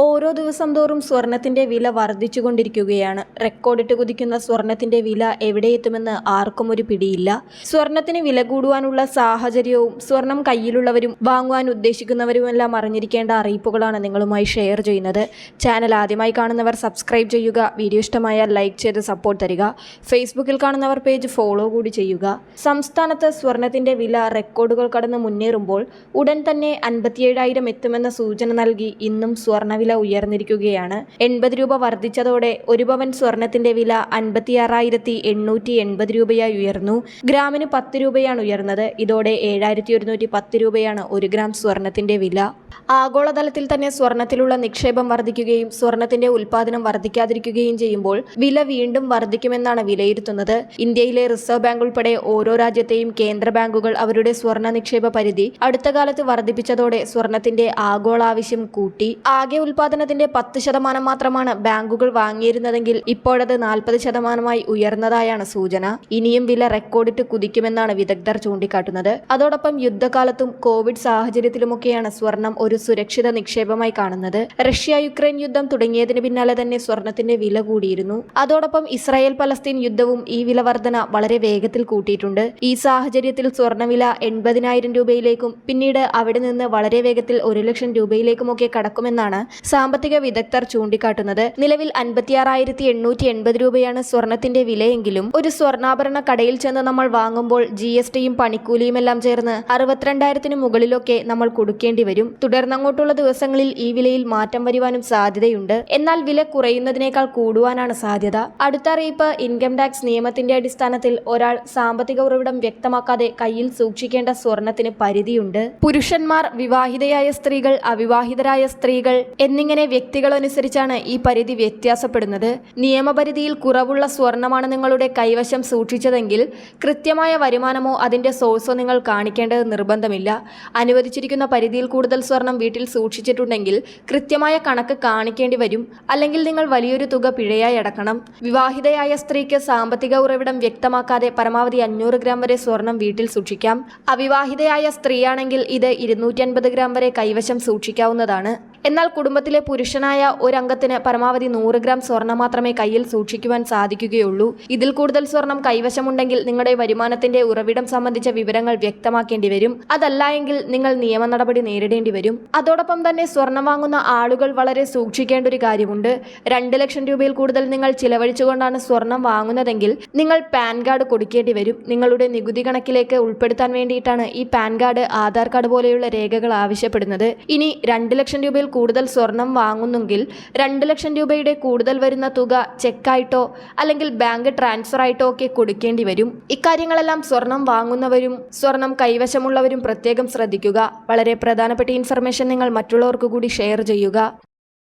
ഓരോ ദിവസം തോറും സ്വർണത്തിന്റെ വില വർദ്ധിച്ചുകൊണ്ടിരിക്കുകയാണ്. റെക്കോർഡിട്ട് കുതിക്കുന്ന സ്വർണത്തിന്റെ വില എവിടെയെത്തുമെന്ന് ആർക്കും ഒരു പിടിയില്ല. സ്വർണത്തിന് വില കൂടുവാനുള്ള സാഹചര്യവും സ്വർണം കയ്യിലുള്ളവരും വാങ്ങുവാൻ ഉദ്ദേശിക്കുന്നവരുമെല്ലാം അറിഞ്ഞിരിക്കേണ്ട അറിയിപ്പുകളാണ് നിങ്ങളുമായി ഷെയർ ചെയ്യുന്നത്. ചാനൽ ആദ്യമായി കാണുന്നവർ സബ്സ്ക്രൈബ് ചെയ്യുക. വീഡിയോ ഇഷ്ടമായാൽ ലൈക്ക് ചെയ്ത് സപ്പോർട്ട് തരിക. ഫേസ്ബുക്കിൽ കാണുന്നവർ പേജ് ഫോളോ കൂടി ചെയ്യുക. സംസ്ഥാനത്ത് സ്വർണത്തിന്റെ വില റെക്കോർഡുകൾ കടന്ന് മുന്നേറുമ്പോൾ ഉടൻ തന്നെ അൻപത്തിയേഴായിരം എത്തുമെന്ന സൂചന നൽകി ഇന്നും സ്വർണവില ഉയർന്നിരിക്കുകയാണ്. എൺപത് രൂപ വർദ്ധിച്ചതോടെ ഒരു പവൻ സ്വർണത്തിന്റെ വില അൻപത്തിയാറായിരത്തി എണ്ണൂറ്റി എൺപത് രൂപയായി ഉയർന്നു. ഗ്രാമിന് പത്ത് രൂപയാണ് ഉയർന്നത്. ഇതോടെ ഏഴായിരത്തി ഒരുന്നൂറ്റി പത്ത് രൂപയാണ് ഒരു ഗ്രാം സ്വർണത്തിന്റെ വില. ആഗോളതലത്തിൽ തന്നെ സ്വർണത്തിലുള്ള നിക്ഷേപം വർദ്ധിക്കുകയും സ്വർണത്തിന്റെ ഉൽപാദനം വർദ്ധിക്കാതിരിക്കുകയും ചെയ്യുമ്പോൾ വില വീണ്ടും വർദ്ധിക്കുമെന്നാണ് വിലയിരുത്തുന്നത്. ഇന്ത്യയിലെ റിസർവ് ബാങ്ക് ഉൾപ്പെടെ ഓരോ രാജ്യത്തെയും കേന്ദ്ര ബാങ്കുകൾ അവരുടെ സ്വർണ നിക്ഷേപ പരിധി അടുത്ത കാലത്ത് വർദ്ധിപ്പിച്ചതോടെ സ്വർണത്തിന്റെ ആഗോള ആവശ്യം കൂട്ടി. ആകെ ഉൽപാദനത്തിന്റെ പത്ത് ശതമാനം മാത്രമാണ് ബാങ്കുകൾ വാങ്ങിയിരുന്നതെങ്കിൽ ഇപ്പോഴത് നാൽപ്പത് ശതമാനമായി ഉയർന്നതായാണ് സൂചന. ഇനിയും വില റെക്കോർഡിട്ട് കുതിക്കുമെന്നാണ് വിദഗ്ധർ ചൂണ്ടിക്കാട്ടുന്നത്. അതോടൊപ്പം യുദ്ധകാലത്തും കോവിഡ് സാഹചര്യത്തിലുമൊക്കെയാണ് സ്വർണം ഒരു സുരക്ഷിത നിക്ഷേപമായി കാണുന്നത്. റഷ്യ യുക്രൈൻ യുദ്ധം തുടങ്ങിയതിന് പിന്നാലെ തന്നെ സ്വർണത്തിന്റെ വില കൂടിയിരുന്നു. അതോടൊപ്പം ഇസ്രായേൽ പലസ്തീൻ യുദ്ധവും ഈ വില വർധന വളരെ വേഗത്തിൽ കൂട്ടിയിട്ടുണ്ട്. ഈ സാഹചര്യത്തിൽ സ്വർണവില എൺപതിനായിരം രൂപയിലേക്കും പിന്നീട് അവിടെ നിന്ന് വളരെ വേഗത്തിൽ ഒരു ലക്ഷം രൂപയിലേക്കുമൊക്കെ കടക്കുമെന്നാണ് സാമ്പത്തിക വിദഗ്ധർ ചൂണ്ടിക്കാട്ടുന്നത് നിലവിൽ അൻപത്തിയാറായിരത്തി എണ്ണൂറ്റി എൺപത് രൂപയാണ് സ്വർണത്തിന്റെ വിലയെങ്കിലും ഒരു സ്വർണാഭരണ കടയിൽ ചെന്ന് നമ്മൾ വാങ്ങുമ്പോൾ ജി എസ് ടിയും പണിക്കൂലിയും എല്ലാം ചേർന്ന് അറുപത്തിരണ്ടായിരത്തിന് മുകളിലൊക്കെ നമ്മൾ കൊടുക്കേണ്ടി വരും. തുടർന്നങ്ങോട്ടുള്ള ദിവസങ്ങളിൽ ഈ വിലയിൽ മാറ്റം വരുവാനും സാധ്യതയുണ്ട്. എന്നാൽ വില കുറയുന്നതിനേക്കാൾ കൂടുവാനാണ് സാധ്യത. അടുത്ത അറിയിപ്പ് ഇൻകം ടാക്സ് നിയമത്തിന്റെ അടിസ്ഥാനത്തിൽ ഒരാൾ സാമ്പത്തിക ഉറവിടം വ്യക്തമാക്കാതെ കയ്യിൽ സൂക്ഷിക്കേണ്ട സ്വർണത്തിന് പരിധിയുണ്ട്. പുരുഷന്മാർ വിവാഹിതയായ സ്ത്രീകൾ അവിവാഹിതരായ സ്ത്രീകൾ എന്നിങ്ങനെ വ്യക്തികളനുസരിച്ചാണ് ഈ പരിധി വ്യത്യാസപ്പെടുന്നത്. നിയമപരിധിയിൽ കുറവുള്ള സ്വർണമാണ് നിങ്ങളുടെ കൈവശം സൂക്ഷിച്ചതെങ്കിൽ കൃത്യമായ വരുമാനമോ അതിന്റെ സോഴ്സോ നിങ്ങൾ കാണിക്കേണ്ടത് നിർബന്ധമില്ല. അനുവദിച്ചിരിക്കുന്ന പരിധിയിൽ കൂടുതൽ സ്വർണം വീട്ടിൽ സൂക്ഷിച്ചിട്ടുണ്ടെങ്കിൽ കൃത്യമായ കണക്ക് കാണിക്കേണ്ടി വരും. അല്ലെങ്കിൽ നിങ്ങൾ വലിയൊരു തുക പിഴയായി അടക്കണം. വിവാഹിതയായ സ്ത്രീക്ക് സാമ്പത്തിക ഉറവിടം വ്യക്തമാക്കാതെ പരമാവധി അഞ്ഞൂറ് ഗ്രാം വരെ സ്വർണം വീട്ടിൽ സൂക്ഷിക്കാം. അവിവാഹിതയായ സ്ത്രീയാണെങ്കിൽ ഇത് ഇരുന്നൂറ്റി ഗ്രാം വരെ കൈവശം സൂക്ഷിക്കാവുന്നതാണ്. എന്നാൽ കുടുംബത്തിലെ പുരുഷനായ ഒരംഗത്തിന് പരമാവധി നൂറ് ഗ്രാം സ്വർണം മാത്രമേ കയ്യിൽ സൂക്ഷിക്കുവാൻ സാധിക്കുകയുള്ളൂ. ഇതിൽ കൂടുതൽ സ്വർണം കൈവശമുണ്ടെങ്കിൽ നിങ്ങളുടെ വരുമാനത്തിന്റെ ഉറവിടം സംബന്ധിച്ച വിവരങ്ങൾ വ്യക്തമാക്കേണ്ടി വരും. അതല്ല എങ്കിൽ നിങ്ങൾ നിയമ നടപടി നേരിടേണ്ടി വരും. അതോടൊപ്പം തന്നെ സ്വർണം വാങ്ങുന്ന ആളുകൾ വളരെ സൂക്ഷിക്കേണ്ട ഒരു കാര്യമുണ്ട്. രണ്ട് ലക്ഷം രൂപയിൽ കൂടുതൽ നിങ്ങൾ ചിലവഴിച്ചുകൊണ്ടാണ് സ്വർണം വാങ്ങുന്നതെങ്കിൽ നിങ്ങൾ പാൻ കാർഡ് കൊടുക്കേണ്ടി വരും. നിങ്ങളുടെ നികുതി കണക്കിലേക്ക് ഉൾപ്പെടുത്താൻ വേണ്ടിയിട്ടാണ് ഈ പാൻ കാർഡ് ആധാർ കാർഡ് പോലെയുള്ള രേഖകൾ ആവശ്യപ്പെടുന്നത്. ഇനി രണ്ട് ലക്ഷം രൂപയിൽ കൂടുതൽ സ്വർണം വാങ്ങുന്നെങ്കിൽ രണ്ട് ലക്ഷം രൂപയുടെ കൂടുതൽ വരുന്ന തുക ചെക്കായിട്ടോ അല്ലെങ്കിൽ ബാങ്ക് ട്രാൻസ്ഫർ ആയിട്ടോ ഒക്കെ കൊടുക്കേണ്ടി വരും. ഇക്കാര്യങ്ങളെല്ലാം സ്വർണം വാങ്ങുന്നവരും സ്വർണം കൈവശമുള്ളവരും പ്രത്യേകം ശ്രദ്ധിക്കുക. വളരെ പ്രധാനപ്പെട്ട ഇൻഫർമേഷൻ നിങ്ങൾ മറ്റുള്ളവർക്ക് കൂടി ഷെയർ ചെയ്യുക.